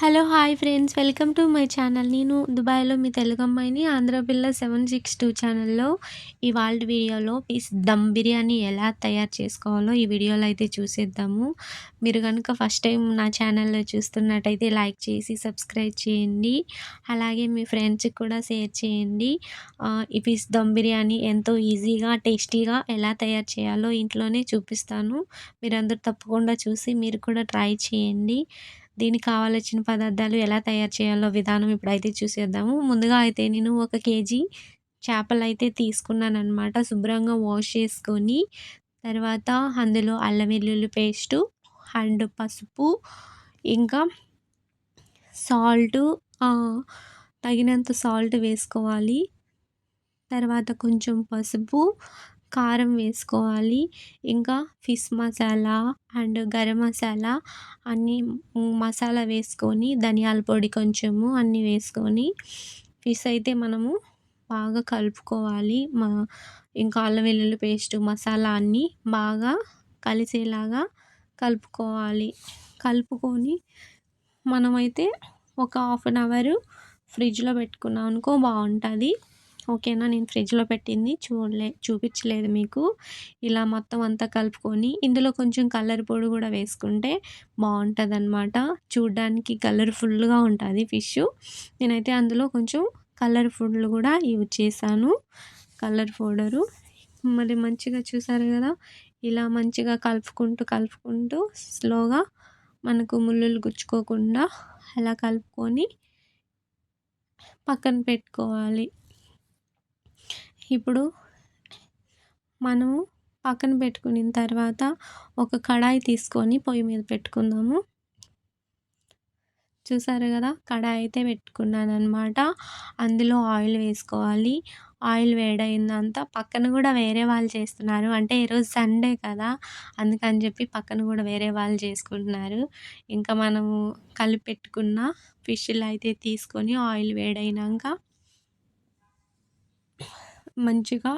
Hello hi friends. Welcome to my channel. నేను దుబాయ్లో మీ తెలుగు అమ్మాయిని ఆంధ్రపిల్ల సెవెన్ సిక్స్ టూ ఛానల్లో. ఇవాళ వీడియోలో పీస్ దమ్ బిర్యానీ ఎలా తయారు చేసుకోవాలో ఈ వీడియోలో అయితే చూసేద్దాము. మీరు కనుక ఫస్ట్ టైం నా ఛానల్లో చూస్తున్నట్టయితే లైక్ చేసి సబ్స్క్రైబ్ చేయండి. అలాగే మీ ఫ్రెండ్స్కి కూడా షేర్ చేయండి. ఈ పీస్ దమ్ బిర్యానీ ఎంతో ఈజీగా టేస్టీగా ఎలా తయారు చేయాలో ఇంట్లోనే చూపిస్తాను. మీరందరూ తప్పకుండా చూసి మీరు కూడా ట్రై చేయండి. దీనికి కావాల్సిన పదార్థాలు ఎలా తయారు చేయాలో విధానం ఇప్పుడైతే చూసేద్దాము. ముందుగా అయితే నేను ఒక కేజీ చేపలు అయితే తీసుకున్నాను అనమాట శుభ్రంగా వాష్ చేసుకొని తర్వాత అందులో అల్లం వెల్లుల్లి పేస్టు అండ్ పసుపు ఇంకా సాల్టు తగినంత సాల్ట్ వేసుకోవాలి. తర్వాత కొంచెం పసుపు కారం వేసుకోవాలి. ఇంకా ఫిష్ మసాలా అండ్ గరం మసాలా అన్నీ మసాలా వేసుకొని ధనియాల పొడి కొంచెము అన్నీ వేసుకొని ఫిష్ అయితే మనము బాగా కలుపుకోవాలి. మా ఇంకా అల్లం వెల్లుల్లి పేస్ట్ మసాలా అన్నీ బాగా కలిసేలాగా కలుపుకోవాలి. కలుపుకొని మనమైతే ఒక హాఫ్ అన్ అవర్ ఫ్రిడ్జ్లో పెట్టుకున్నాం అనుకో బాగుంటుంది. ఓకేనా? నేను ఫ్రిడ్జ్లో పెట్టింది. చూడలే చూపించలేదు మీకు. ఇలా మొత్తం అంతా కలుపుకొని ఇందులో కొంచెం కలర్ పొడి కూడా వేసుకుంటే బాగుంటుంది అనమాట చూడ్డానికి కలర్ఫుల్గా ఉంటుంది ఫిష్. నేనైతే అందులో కొంచెం కలర్ ఫుడ్లు కూడా యూజ్ చేశాను. Colour powder. మరి మంచిగా చూసారు కదా? ఇలా మంచిగా కలుపుకుంటూ కలుపుకుంటూ స్లోగా మనకు ముళ్ళులు గుచ్చుకోకుండా అలా కలుపుకొని పక్కన పెట్టుకోవాలి. ఇప్పుడు మనము పక్కన పెట్టుకున్న తర్వాత ఒక కడాయి తీసుకొని పొయ్యి మీద పెట్టుకుందాము. చూసారు కదా? కడాయి అయితే పెట్టుకున్నాను అనమాట అందులో ఆయిల్ వేసుకోవాలి. ఆయిల్ వేడైందంతా పక్కన కూడా వేరే వాళ్ళు చేస్తున్నారు. అంటే ఈరోజు సండే కదా? అందుకని చెప్పి పక్కన కూడా వేరే వాళ్ళు చేసుకుంటున్నారు. ఇంకా మనము కలిపి పెట్టుకున్న ఫిష్లు అయితే తీసుకొని ఆయిల్ వేడైనాక మంచిగా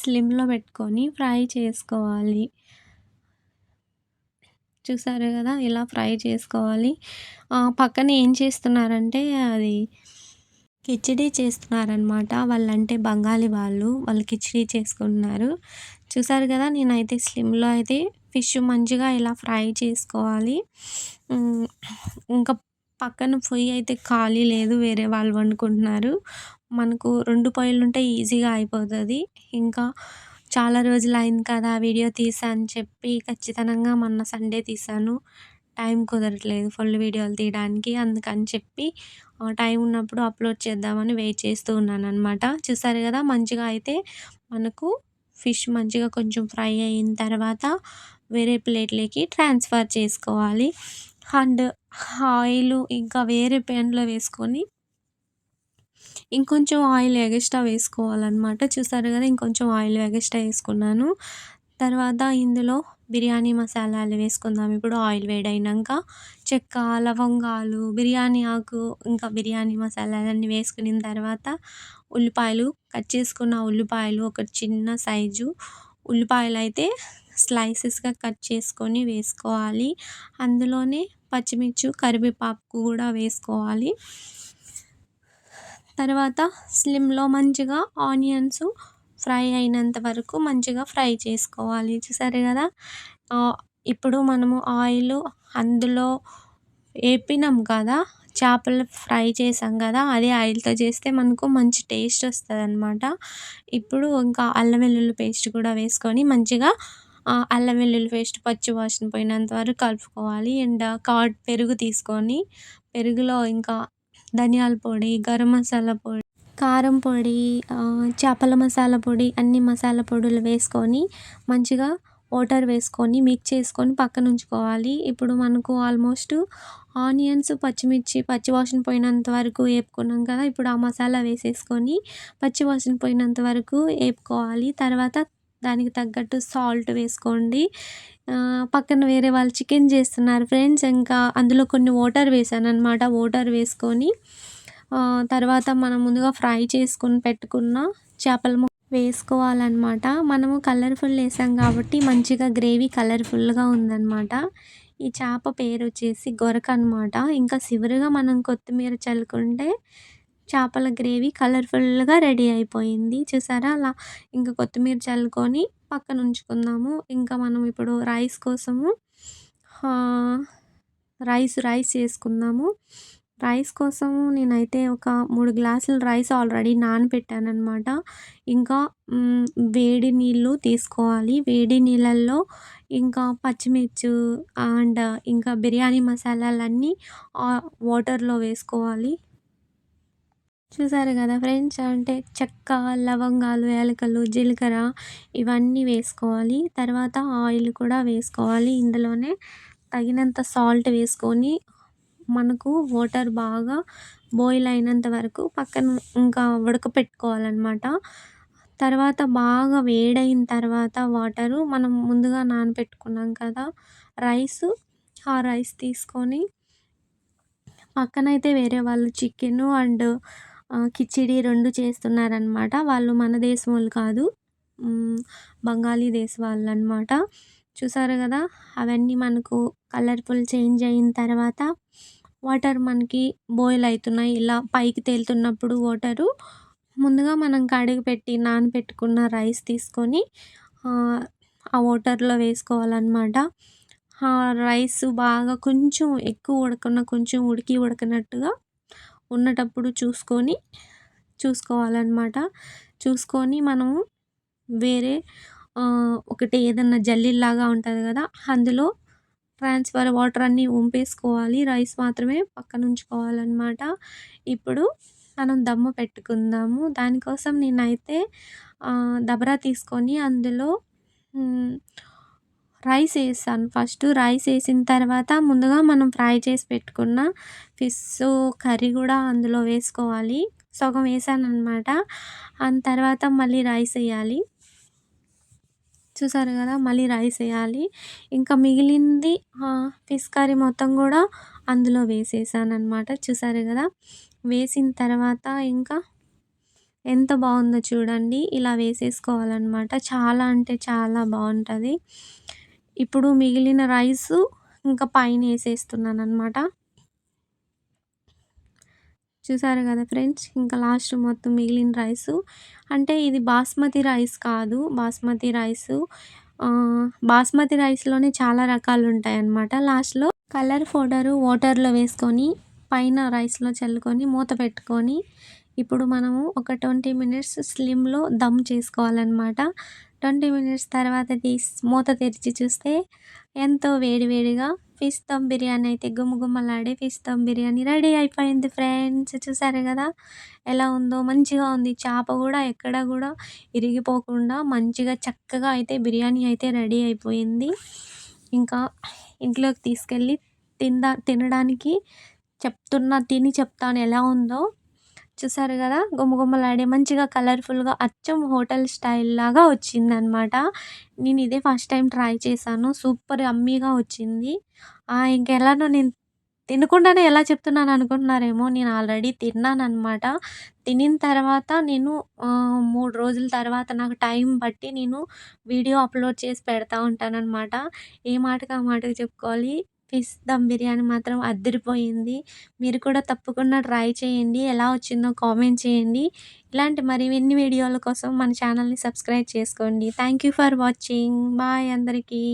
స్లిమ్లో పెట్టుకొని ఫ్రై చేసుకోవాలి. చూసారు కదా ఇలా ఫ్రై చేసుకోవాలి. పక్కన ఏం చేస్తున్నారంటే అది కిచిడీ చేస్తున్నారనమాట వాళ్ళంటే బెంగాలీ వాళ్ళు వాళ్ళు కిచిడీ చేసుకుంటున్నారు. చూసారు కదా నేనైతే స్లిమ్లో అయితే ఫిష్ మంచిగా ఇలా ఫ్రై చేసుకోవాలి. ఇంకా పక్కన పొయ్యి అయితే ఖాళీ లేదు వేరే వాళ్ళు వండుకుంటున్నారు. మనకు రెండు పొయ్యిలు ఉంటే ఈజీగా అయిపోతుంది. ఇంకా చాలా రోజులు అయింది కదా వీడియో తీసా అని చెప్పి ఖచ్చితంగా మొన్న సండే తీసాను. టైం కుదరట్లేదు ఫుల్ వీడియోలు తీయడానికి అందుకని చెప్పి టైం ఉన్నప్పుడు అప్లోడ్ చేద్దామని వెయిట్ చేస్తూ ఉన్నాను అనమాట చూసారు కదా మంచిగా అయితే మనకు ఫిష్ మంచిగా కొంచెం ఫ్రై అయిన తర్వాత వేరే ప్లేట్లోకి ట్రాన్స్ఫర్ చేసుకోవాలి. అండ్ ఆయిల్ ఇంకా వేరే ప్యాన్లో వేసుకొని ఇంకొంచెం ఆయిల్ ఎగస్ట్రా వేసుకోవాలన్నమాట. చూసారు కదా ఇంకొంచెం ఆయిల్ ఎగస్ట్రా వేసుకున్నాను. తర్వాత ఇందులో బిర్యానీ మసాలాలు వేసుకుందాం. ఇప్పుడు ఆయిల్ వేడైనాక చెక్క లవంగాలు బిర్యానీ ఆకు ఇంకా బిర్యానీ మసాలాలన్నీ వేసుకున్న తర్వాత ఉల్లిపాయలు కట్ చేసుకున్న ఉల్లిపాయలు ఒక చిన్న సైజు ఉల్లిపాయలు అయితే స్లైసెస్గా కట్ చేసుకొని వేసుకోవాలి. అందులోనే పచ్చిమిర్చి కరివేపాకు కూడా వేసుకోవాలి. తర్వాత స్లిమ్లో మంచిగా ఆనియన్స్ ఫ్రై అయినంత వరకు మంచిగా ఫ్రై చేసుకోవాలి. చూసారు కదా? ఇప్పుడు మనము ఆయిల్ అందులో వేపినాం కదా? చేపలు ఫ్రై చేసాం కదా? అదే ఆయిల్తో చేస్తే మనకు మంచి టేస్ట్ వస్తుంది అనమాట ఇప్పుడు ఇంకా అల్లం వెల్లుల్లి పేస్ట్ కూడా వేసుకొని మంచిగా అల్లం వెల్లుల్లి పేస్ట్ పచ్చి వాసన పోయినంత వరకు కలుపుకోవాలి. అండ్ కర్డ్ పెరుగు తీసుకొని పెరుగులో ఇంకా ధనియాల పొడి గరం మసాలా పొడి కారం పొడి చేపల మసాలా పొడి అన్ని మసాలా పొడులు వేసుకొని మంచిగా వాటర్ వేసుకొని మిక్స్ చేసుకొని పక్కన ఉంచుకోవాలి. ఇప్పుడు మనకు ఆల్మోస్ట్ ఆనియన్స్ పచ్చిమిర్చి పచ్చివాసన పోయినంత వరకు వేపుకున్నాం కదా ఇప్పుడు ఆ మసాలా వేసేసుకొని పచ్చివాసన పోయినంత వరకు వేపుకోవాలి. తర్వాత దానికి తగ్గట్టు సాల్ట్ వేసుకోండి. పక్కన వేరే వాళ్ళు చికెన్ చేస్తున్నారు ఫ్రెండ్స్. ఇంకా అందులో కొన్ని వాటర్ వేసాను అనమాట వాటర్ వేసుకొని తర్వాత మనం ముందుగా ఫ్రై చేసుకుని పెట్టుకున్న చేపల ముక్క వేసుకోవాలన్నమాట. మనము కలర్ఫుల్ వేసాం కాబట్టి మంచిగా గ్రేవీ కలర్ఫుల్గా ఉందన్నమాట. ఈ చేప పేరు వచ్చేసి గొరక అనమాట ఇంకా చివరిగా మనం కొత్తిమీర చల్లుకుంటే చేపల గ్రేవీ కలర్ఫుల్గా రెడీ అయిపోయింది. చూసారా? అలా ఇంకా కొత్తిమీర చల్లుకొని పక్కన ఉంచుకుందాము. ఇంకా మనం ఇప్పుడు రైస్ కోసము రైస్ రైస్ చేసుకుందాము. రైస్ కోసము నేనైతే ఒక మూడు గ్లాసులు రైస్ ఆల్రెడీ నానబెట్టాను అనమాట ఇంకా వేడి నీళ్ళు తీసుకోవాలి. వేడి నీళ్ళల్లో ఇంకా పచ్చిమిర్చి అండ్ ఇంకా బిర్యానీ మసాలాలన్నీ వాటర్లో వేసుకోవాలి. చూసారు కదా ఫ్రెండ్స్? అంటే చెక్క లవంగాలు యాలకలు జీలకర్ర ఇవన్నీ వేసుకోవాలి. తర్వాత ఆయిల్ కూడా వేసుకోవాలి. ఇందులోనే తగినంత సాల్ట్ వేసుకొని మనకు వాటర్ బాగా బాయిల్ అయినంత వరకు పక్కన ఇంకా ఉడకపెట్టుకోవాలన్నమాట. తర్వాత బాగా వేడైన తర్వాత వాటరు మనం ముందుగా నానబెట్టుకున్నాం కదా రైస్ ఆ రైస్ తీసుకొని పక్కనైతే వేరే వాళ్ళు చికెను అండ్ కిచిడి రెండు చేస్తున్నారనమాట వాళ్ళు మన దేశం వాళ్ళు కాదు. బంగాళీ దేశ వాళ్ళు అనమాట చూసారు కదా? అవన్నీ మనకు కలర్ఫుల్ చేంజ్ అయిన తర్వాత వాటర్ మనకి బోయిల్ అవుతున్నాయి. ఇలా పైకి తేలుతున్నప్పుడు వాటరు. ముందుగా మనం కడిగి పెట్టి నానబెట్టుకున్న రైస్ తీసుకొని ఆ వాటర్లో వేసుకోవాలన్నమాట. ఆ రైస్ బాగా కొంచెం ఎక్కువ ఉడకన కొంచెం ఉడికి ఉడకనట్టుగా ఉన్నటప్పుడు చూసుకొని చూసుకోవాలన్నమాట. చూసుకొని మనము వేరే ఒకటి ఏదన్నా జల్లీలాగా ఉంటుంది కదా అందులో ట్రాన్స్ఫర్ వాటర్ అన్నీ వంపేసుకోవాలి రైస్ మాత్రమే పక్కన ఉంచుకోవాలన్నమాట. ఇప్పుడు మనం దమ్ము పెట్టుకుందాము. దానికోసం నేనైతే దబరా తీసుకొని అందులో రైస్ వేసాను ఫస్ట్ రైస్ వేసిన తర్వాత ముందుగా మనం ఫ్రై చేసి పెట్టుకున్న ఫిష్ కర్రీ కూడా అందులో వేసుకోవాలి. సగం వేసాను అనమాట అండ్ తర్వాత మళ్ళీ రైస్ వేయాలి. చూసారు కదా మళ్ళీ రైస్ వేయాలి. ఇంకా మిగిలింది ఫిష్ కర్రీ మొత్తం కూడా అందులో వేసేసాను అనమాట చూసారు కదా వేసిన తర్వాత ఇంకా ఎంత బాగుందో చూడండి. ఇలా వేసేసుకోవాలన్నమాట. చాలా అంటే చాలా బాగుంటుంది. ఇప్పుడు మిగిలిన రైస్ ఇంకా పైన వేసేస్తున్నాను అనమాట చూసారు కదా ఫ్రెండ్స్? ఇంకా లాస్ట్ మొత్తం మిగిలిన రైస్. అంటే ఇది బాస్మతి రైస్ కాదు. బాస్మతి రైస్ బాస్మతి రైస్లోనే చాలా రకాలు ఉంటాయి అన్నమాట లాస్ట్లో కలర్ పౌడరు వాటర్లో వేసుకొని పైన రైస్లో చల్లుకొని మూత పెట్టుకొని ఇప్పుడు మనము ఒక ట్వంటీ మినిట్స్ స్లిమ్లో దమ్ చేసుకోవాలన్నమాట. ట్వంటీ మినిట్స్ తర్వాత తీసి మూత తెరిచి చూస్తే ఎంతో వేడివేడిగా ఫిష్ దమ్ బిర్యానీ అయితే గుమ్మగుమ్మలాడే ఫిష్ దమ్ బిర్యానీ రెడీ అయిపోయింది ఫ్రెండ్స్. చూసారు కదా ఎలా ఉందో మంచిగా ఉంది. చేప కూడా ఎక్కడ కూడా ఇరిగిపోకుండా మంచిగా చక్కగా అయితే బిర్యానీ అయితే రెడీ అయిపోయింది. ఇంకా ఇంట్లోకి తీసుకెళ్ళి తిందా తినడానికి చెప్తున్నా తిని చెప్తాను ఎలా ఉందో. చూసారు కదా? గుమ్మగుమ్మలాడే మంచిగా కలర్ఫుల్గా అచ్చం హోటల్ స్టైల్ లాగా వచ్చిందనమాట నేను ఇదే ఫస్ట్ టైం ట్రై చేశాను. సూపర్ అమ్మీగా వచ్చింది. ఇంకెలానో నేను తినకుండానే ఎలా చెప్తున్నాను అనుకుంటున్నారేమో నేను ఆల్రెడీ తిన్నాను అనమాట తినిన తర్వాత నేను మూడు రోజుల తర్వాత నాకు టైం బట్టి నేను వీడియో అప్లోడ్ చేసి పెడతా ఉంటానన్నమాట. ఏ మాటకు ఆ మాటకు చెప్పుకోవాలి? ఫిష్ దమ్ బిర్యానీ మాత్రం అద్దరిపోయింది. మీరు కూడా తప్పకుండా ట్రై చేయండి. ఎలా వచ్చిందో కామెంట్ చేయండి. ఇలాంటి మరిన్ని వీడియోల కోసం మన ఛానల్ని సబ్స్క్రైబ్ చేసుకోండి. Thank you for watching bye అందరికీ.